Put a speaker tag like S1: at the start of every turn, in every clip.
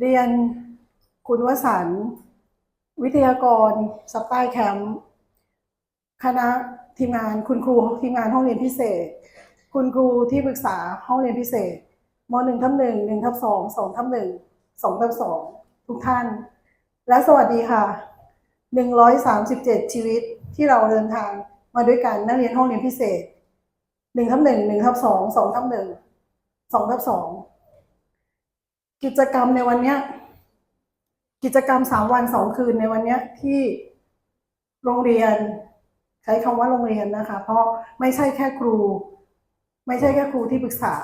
S1: เรียนคุณวสันต์วิทยากรสปายแคมป์คณะทีมงานคุณครูทีมงานห้องเรียนพิเศษ คุณครูที่ปรึกษาห้องเรียนพิเศษมหนึ่งทับหนึ่งหนึ่งทับสองสองทับหนึ่งสองทับสองทุกท่าน และสวัสดีค่ะหนึ่งร้อยสามสิบเจ็ดชีวิตที่เราเดินทางมาด้วยกันนักเรียนห้องเรียนพิเศษหนึ่งทับหนึ่งหนึ่งทับสองสองทับหนึ่งสองทับสอง กิจกรรมในวันเนี้ย กิจกรรมสามวันสองคืนในวันเนี้ยที่โรงเรียน ใช้คำว่าโรงเรียนนะคะ เพราะไม่ใช่แค่ครู ไม่ใช่แค่ครูที่ปรึกษา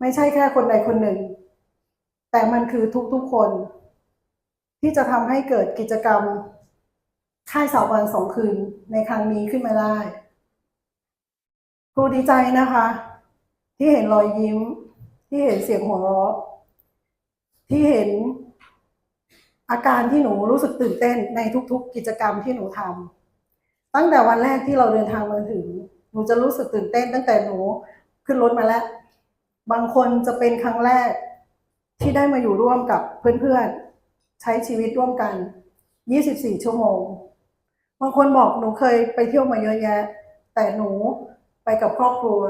S1: ไม่ใช่แค่คนใดคนหนึ่ง แต่มันคือทุกๆคน ที่จะทำให้เกิดกิจกรรมค่ายสามวันสองคืนในครั้งนี้ขึ้นมาได้ ครูดีใจนะคะ ที่เห็นรอยยิ้ม ที่เห็นเสียงหัวเราะ ที่เห็นอาการที่หนูรู้สึกตื่นเต้นในทุก ๆ กิจกรรมที่หนูทำตั้งแต่วันแรกที่เราเดินทางมาถึง หนูจะรู้สึกตื่นเต้น ตั้งแต่หนูขึ้นรถมาแล้ว บางคนจะเป็นครั้งแรกที่ได้มาอยู่ร่วมกับเพื่อนๆ ใช้ชีวิตร่วมกัน 24 ชั่วโมง บางคนบอกหนูเคยไปเที่ยวมาเยอะแยะ แต่หนูไปกับครอบครัว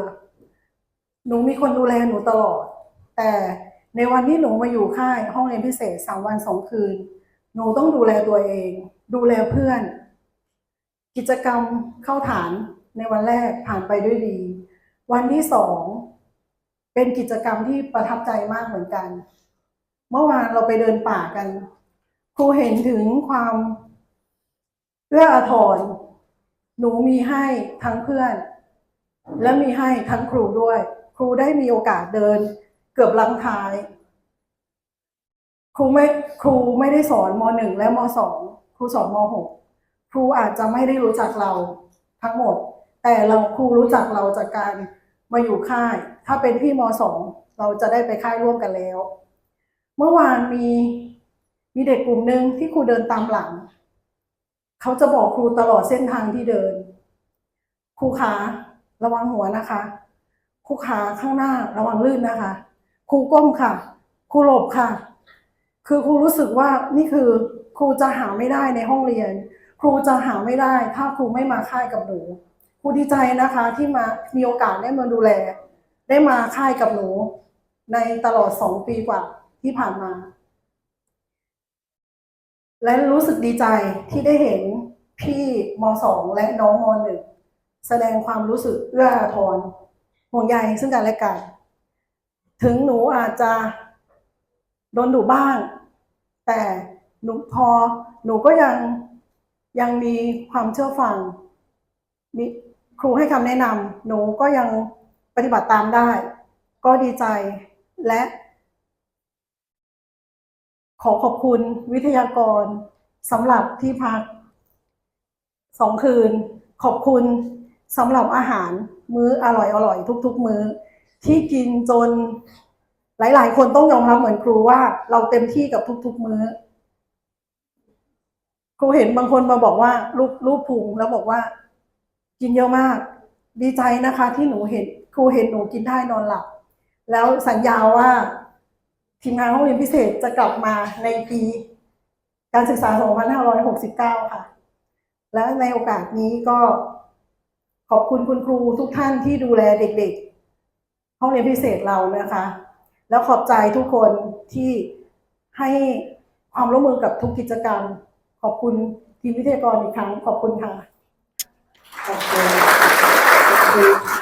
S1: หนูมีคนดูแลหนูตลอด แต่ ในวันที่หนูมาอยู่ค่ายห้องเรียนพิเศษสามวันสองคืน หนูต้องดูแลตัวเอง ดูแลเพื่อน กิจกรรมเข้าฐานในวันแรกผ่านไปด้วยดี วันที่สองเป็นกิจกรรมที่ประทับใจมากเหมือนกัน เมื่อวานเราไปเดินป่ากัน ครูเห็นถึงความเอื้ออาทรหนูมีให้ทั้งเพื่อน และมีให้ทั้งครูด้วย ครูได้มีโอกาสเดิน เกือบลังท้าย ครูไม่ครูไม่ได้สอนมหนึ่งและมสองครูสอนมหกครูอาจจะไม่ได้รู้จักเราทั้งหมด แต่เราครูรู้จักเราจากการมาอยู่ค่าย ถ้าเป็นพี่มสองเราจะได้ไปค่ายร่วมกันแล้ว เมื่อวานมีมีเด็กกลุ่มหนึ่งที่ครูเดินตามหลัง เขาจะบอกครูตลอดเส้นทางที่เดิน ครูขาระวังหัวนะคะ ครูขาข้างหน้าระวังลื่นนะคะ รูก้มค่ะ ครูหลบค่ะ คือครูรู้สึกว่านี่คือครูจะหาไม่ได้ในห้องเรียน ครูจะหาไม่ได้ ถ้าครูไม่มาค่ายกับหนูครูดีใจนะคะที่มามีโอกาสได้มาดูแล ได้มาค่ายกับหนู ในตลอดสองปีกว่าที่ผ่านมา และรู้สึกดีใจที่ได้เห็นพี่มสองและน้องมหนึ่งแสดงความรู้สึกเอื้ออาทรห่วงใยซึ่งกันและกัน ถึงหนูอาจจะโดนดุบ้าง แต่หนูพอหนูก็ยังยังมีความเชื่อฟัง มีครูให้คำแนะนำหนูก็ยังปฏิบัติตามได้ ก็ดีใจและ ขอขอบคุณวิทยากรสำหรับที่พักสองคืน ขอบคุณสำหรับอาหารมื้ออร่อยอร่อยทุก ๆ มื้อ ที่กินจนหลาย ๆ คนต้องยอมรับเหมือนครูว่า เราเต็มที่กับทุก ๆ มื้อ ครูเห็นบางคนมาบอกว่ารูปรูปพุงแล้วบอกว่า กินเยอะมาก ดีใจนะคะ ที่หนูเห็น ครูเห็นหนูกินได้นอนหลับ แล้วสัญญาว่าทีมงานห้องเรียนพิเศษจะกลับมาในปีการศึกษา 2569 ค่ะ และในโอกาสนี้ก็ขอบคุณคุณครูทุกท่านที่ดูแลเด็ก ๆ ห้องเรียนพิเศษเรานะคะ แล้วขอบใจทุกคนที่ให้ความร่วมมือกับทุกกิจกรรม ขอบคุณทีมวิทยากรอีกครั้ง ขอบคุณค่ะ
S2: ขอบคุณ